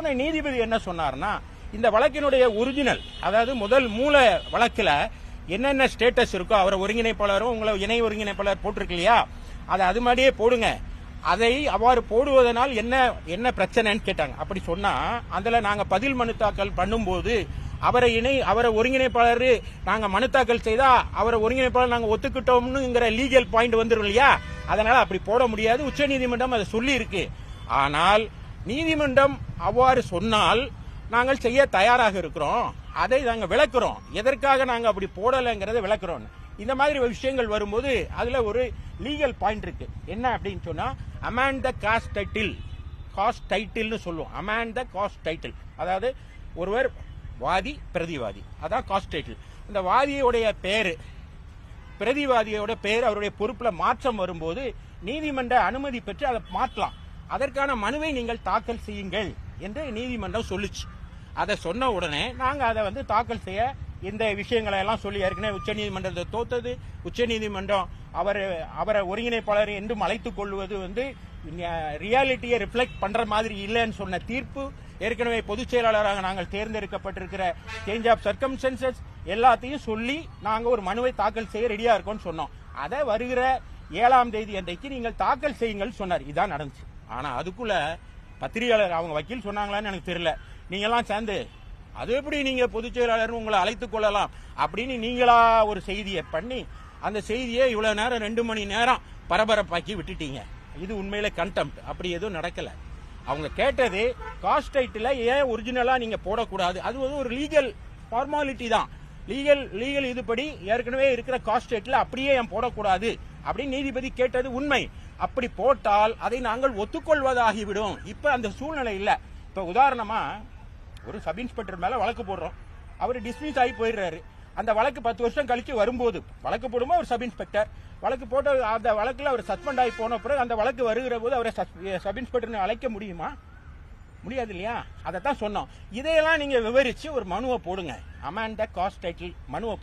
உடனே நீதிபதி என்ன சொன்னார்னா இந்த வழக்கினுடைய ஒரிஜினல் அதாவது முதல் மூல வழக்கில் என்னென்ன ஸ்டேட்டஸ் இருக்கோ அவரை ஒருங்கிணைப்பாளரும் உங்களை இணை ஒருங்கிணைப்பாளர் போட்டிருக்கு இல்லையா அதை அது மாதிரியே போடுங்க. அதை அவ்வாறு போடுவதனால் என்ன என்ன பிரச்சனைன்னு கேட்டாங்க. அப்படி சொன்னா அதுல நாங்க பதில் மனு தாக்கல் பண்ணும்போது அவரை இணை அவரை ஒருங்கிணைப்பாளர் நாங்க மனு தாக்கல் செய்தா அவரை ஒருங்கிணைப்பாளர் நாங்க ஒத்துக்கிட்டோம்னுங்கிற லீகல் பாயிண்ட் வந்துரும் இல்லையா? அதனால அப்படி போட முடியாது. உச்சநீதிமன்றம் அதை சொல்லி இருக்கு ஆனால் நீதிமன்றம் அவ்வாறு சொன்னால் நாங்கள் செய்ய தயாராக இருக்கிறோம். அதை நாங்கள் விளக்குறோம். எதற்காக நாங்கள் அப்படி போடலைங்கிறத விளக்குறோம். இந்த மாதிரி விஷயங்கள் வரும்போது அதில் ஒரு லீகல் பாயிண்ட் இருக்கு. என்ன அப்படின்னு சொன்னால் amend the caste title caste title சொல்லுவோம். அமேண்ட் த காஸ்ட் டைட்டில் அதாவது ஒருவர் வாதி பிரதிவாதி. அதான் காஸ்ட் டைட்டில் இந்த வாதியுடைய பெயர் பிரதிவாதியோட பேர் அவருடைய பொறுப்பில் மாற்றம் வரும்போது நீதிமன்ற அனுமதி பெற்று அதை மாற்றலாம். அதற்கான மனுவை நீங்கள் தாக்கல் செய்யுங்கள் என்று நீதிமன்றம் சொல்லுச்சு. அதை சொன்ன உடனே நாங்கள் அதை வந்து தாக்கல் செய்ய இந்த விஷயங்களை எல்லாம் சொல்லி ஏற்கனவே உச்சநீதிமன்றத்தை தோத்தது. உச்சநீதிமன்றம் அவர் அவரை ஒருங்கிணைப்பாளர் என்றும் அழைத்துக் கொள்வது வந்து ரியாலிட்டியை ரிஃப்ளெக்ட் பண்ற மாதிரி இல்லைன்னு சொன்ன தீர்ப்பு ஏற்கனவே பொதுச் செயலாளராக நாங்கள் தேர்ந்தெடுக்கப்பட்டிருக்கிற சேஞ்ச் ஆஃப் சர்க்கம்சன்சஸ் எல்லாத்தையும் சொல்லி நாங்கள் ஒரு மனுவை தாக்கல் செய்ய ரெடியா இருக்கோம்னு சொன்னோம். அதை வருகிற ஏழாம் தேதி அன்றைக்கு நீங்கள் தாக்கல் செய்யுங்கள் சொன்னார். இதான் நடந்துச்சு. ஆனால் அதுக்குள்ள பத்திரிகையாளர் அவங்க வக்கீல் சொன்னாங்களான்னு எனக்கு தெரியல. நீங்களாம் சேர்ந்து அது எப்படி நீங்க பொதுச் செயலாளர் உங்களை அழைத்துக் கொள்ளலாம்? அப்படின்னு நீங்களா ஒரு செய்தியை பண்ணி அந்த செய்தியை இவ்வளவு நேரம் ரெண்டு மணி நேரம் பரபரப்பாக்கி விட்டுட்டீங்க. இது உண்மையில கண்டெம்ட் அப்படி எதுவும் நடக்கல. அவங்க கேட்டது காஸ்ட் டைட்டில் ஏன் ஒரிஜினலா நீங்க போடக்கூடாது? அது வந்து ஒரு லீகல் ஃபார்மாலிட்டி தான். லீகல் லீகல் இதுபடி ஏற்கனவே இருக்கிற காஸ்ட் டைட்டில் அப்படியே ஏன் போடக்கூடாது? அப்படின்னு நீதிபதி கேட்டது உண்மை. அப்படி போட்டால் அதை நாங்கள் ஒத்துக்கொள்வதாகிவிடும். இப்ப அந்த சூழ்நிலை இல்ல. இப்ப உதாரணமா ஒரு சப் இன்ஸ்பெக்டர் மேல வழக்கு போடுறோம். அவர் டிஸ்மிஸ் ஆகி போயிடுறாரு. அந்த வழக்கு பத்து வருஷம் கழிச்சு வரும்போது வழக்கு போடும்போது அவர் சப் இன்ஸ்பெக்டர். வழக்கு போட்ட அந்த வழக்குல அவர் சஸ்பெண்ட் ஆகி போன பிறகு அந்த வழக்கு வருகிற போது அவரை சப் இன்ஸ்பெக்டர் அழைக்க முடியுமா? முடியாது இல்லையா? அதைத்தான் சொன்னோம். இதையெல்லாம் நீங்க விவரிச்சு ஒரு மனுவை போடுங்க. அமேண்ட் த காஸ்ட் டைட்டில் மனுவை